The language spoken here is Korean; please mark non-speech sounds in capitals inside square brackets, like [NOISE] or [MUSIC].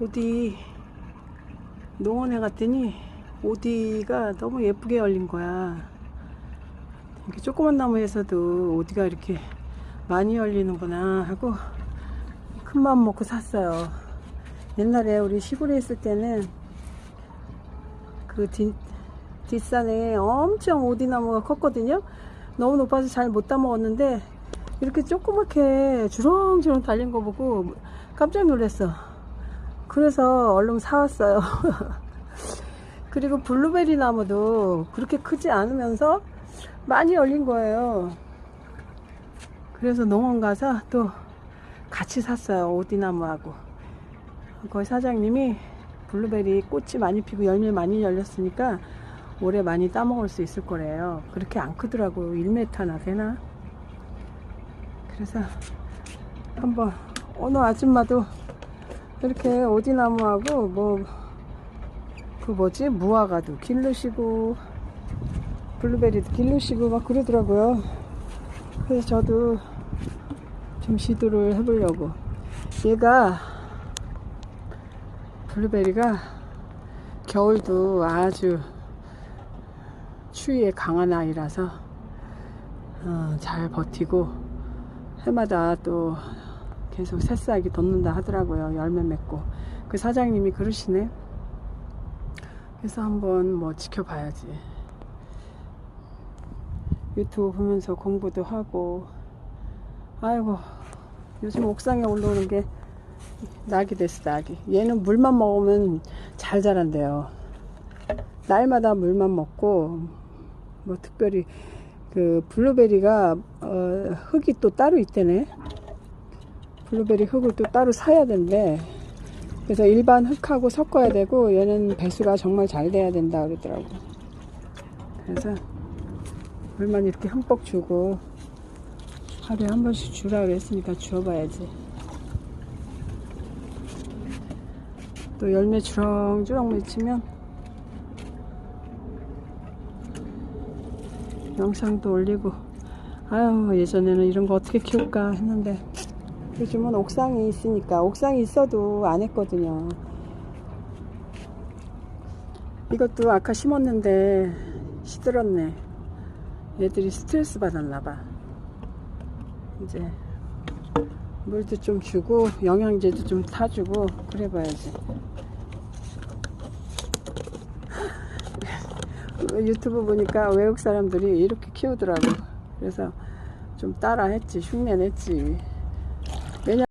어디 농원에 갔더니 오디가 너무 예쁘게 열린 거야. 이렇게 조그만 나무에서도 오디가 이렇게 많이 열리는구나 하고 큰 마음 먹고 샀어요. 옛날에 우리 시골에 있을 때는 그 뒷, 뒷산에 엄청 오디나무가 컸거든요. 너무 높아서 잘 못 따먹었는데 이렇게 조그맣게 주렁주렁 달린 거 보고 깜짝 놀랐어. 그래서 얼른 사왔어요. [LAUGHS] 그리고 블루베리 나무도 그렇게 크지 않으면서 많이 열린 거예요. 그래서 농원 가서 또 같이 샀어요. 오디나무하고. 거기 사장님이 블루베리 꽃이 많이 피고 열매 많이 열렸으니까 올해 많이 따먹을 수 있을 거래요. 그렇게 안 크더라고요. 1m나 되나? 그래서 한번 어느 아줌마도 이렇게 오디나무하고 뭐 그 뭐지 무화과도 기르시고 블루베리도 기르시고 막 그러더라고요. 그래서 저도 좀 시도를 해보려고 얘가 블루베리가 겨울도 아주 추위에 강한 아이라서 어, 잘 버티고 해마다 또 계속 새싹이 돋는다 하더라고요. 열매 맺고. 그 사장님이 그러시네. 그래서 한번 뭐 지켜봐야지. 유튜브 보면서 공부도 하고. 아이고, 요즘 옥상에 올라오는 게 낙이 됐어, 낙이. 얘는 물만 먹으면 잘 자란대요. 날마다 물만 먹고, 뭐 특별히 그 블루베리가 어, 흙이 또 따로 있대네. 블루베리 흙을 또 따로 사야 된대. 그래서 일반 흙하고 섞어야 되고 얘는 배수가 정말 잘 돼야 된다 그러더라고. 그래서 물만 이렇게 흠뻑 주고 하루에 한 번씩 주라 그랬으니까 주어봐야지. 또 열매 주렁주렁 맺히면 영상도 올리고 아유 예전에는 이런 거 어떻게 키울까 했는데 요즘은 옥상이 있으니까 옥상이 있어도 안 했거든요 이것도 아까 심었는데 시들었네 얘들이 스트레스 받았나봐 이제 물도 좀 주고 영양제도 좀 타주고 그래 봐야지 [LAUGHS] 유튜브 보니까 외국 사람들이 이렇게 키우더라고. 그래서 좀 따라 했지, 흉내 냈지. Bella